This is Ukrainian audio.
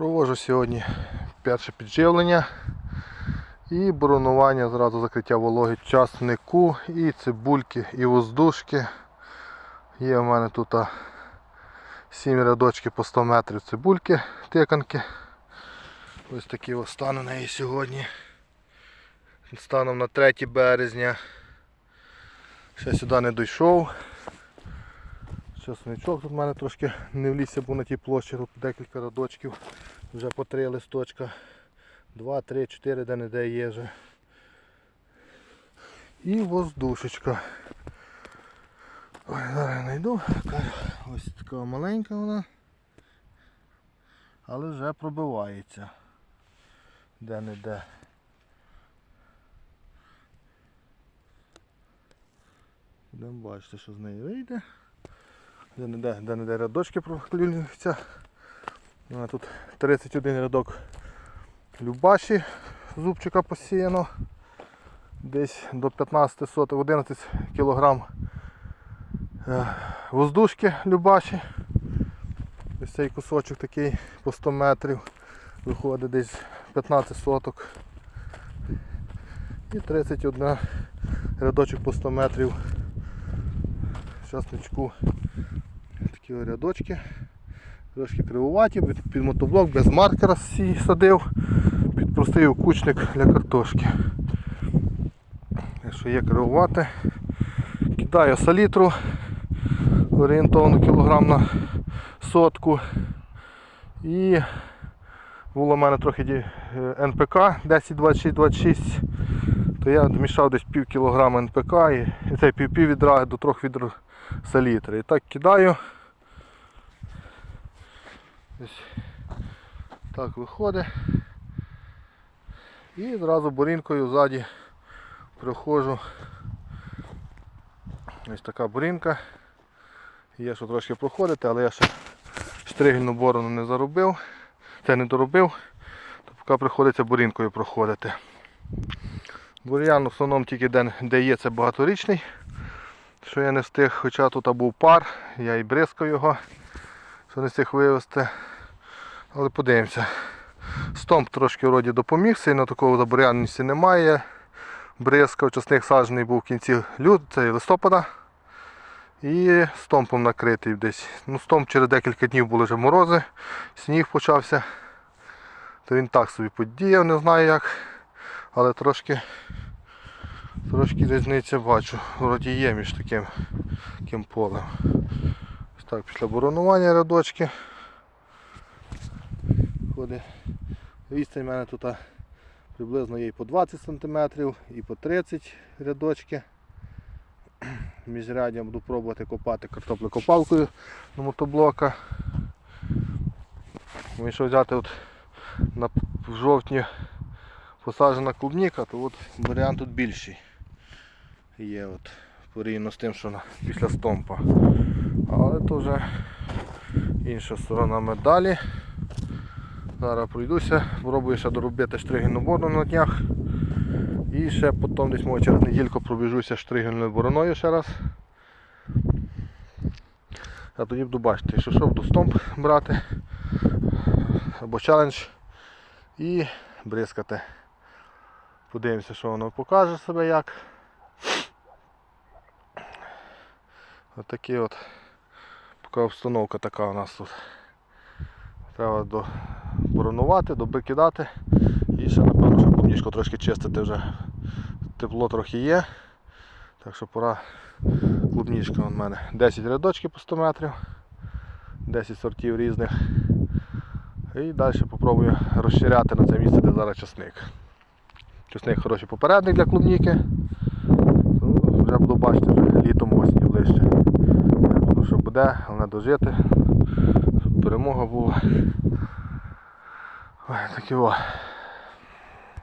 Провожу сьогодні перше підживлення і боронування, зразу закриття вологи часнику, і цибульки, і воздушки. Є в мене тут 7 рядочків по 100 метрів цибульки, тиканки. Ось ось стан у неї сьогодні. Станом на 3 березня. Ще сюди не дійшов. Часничок тут в мене трошки не влізся, бо на тій площі тут декілька рядочків. Вже по три листочка. Два, три, чотири, де не де є вже. І воздушечка. Ой, зараз знайду. Ось така маленька вона. Але вже пробивається. Де не де. Будемо бачити, що з неї вийде. Де не де, де не де рядочки проклюються. Тут 31 рядок Любаші зубчика посіяно. Десь до 15 соток, 11 кілограм е, воздушки Любаші. Ось цей кусочок такий по 100 метрів. Виходить десь 15 соток. І 31 рядочок по 100 метрів. Часничку такі рядочки. Трошки кривуваті, під, мотоблок без маркера садив, під простий окучник для картошки. Якщо є кривувати, кидаю салітру орієнтовно кілограм на сотку. І було в мене трохи е, НПК 10-26-26, то я змішав десь пів кілограма НПК і, і це пів, пів відра до трьох відр салітри. І так кидаю. Ось так виходить. І зразу бурінкою ззаді проходжу. Ось така бурінка. Є що трошки проходити, але я ще штригельну борону не заробив. Це не доробив, то поки приходиться бурінкою проходити. Бур'ян в основному тільки де, де є, це багаторічний, що я не встиг, хоча тут був пар, я і бризкав його, що не встиг вивезти. Але подивимося. Стомп трошки вроді допоміг, сильно такого забурянності немає. Бризкав, часник саджений був в кінці лют, це листопада. І стомпом накритий десь. Ну, стомп через декілька днів були вже морози, сніг почався. То він так собі подіяв, не знаю як. Але трошки трошки різниця бачу. Вроді є між таким, таким полем. Ось так, після боронування рядочки. Ходить. Відстань в мене тут приблизно є і по 20 см, і по 30 рядочки. Міжряддя буду пробувати копати картоплекопалкою на мотоблока. Якщо взяти от на в жовтні посаджена клубніка, то от варіант тут більший. Є от порівняно з тим, що на, після стомпа. Але то вже інша сторона медалі. Зараз пройдуся, спробую ще доробити штригельну борону на днях. І ще потім десь може через недільку пробіжуся штригельною бороною ще раз. А тоді буду бачити, якщо що, буду стомп брати або челендж і бризкати. Подивимося, що воно покаже себе як. Отакі от поки обстановка така у нас тут. Треба до боронувати, доби кидати і ще напевно що клубнічку трошки чистити вже. Тепло трохи є. Так що пора клубнічка у мене. 10 рядочків по 100 метрів, 10 сортів різних. І далі спробую розширяти на це місце, де зараз часник. Часник хороший попередник для клубніки. Ну, вже буду бачити вже літом осінню ближче. Воно що буде, головне дожити. Перемога була. Ой, такі о.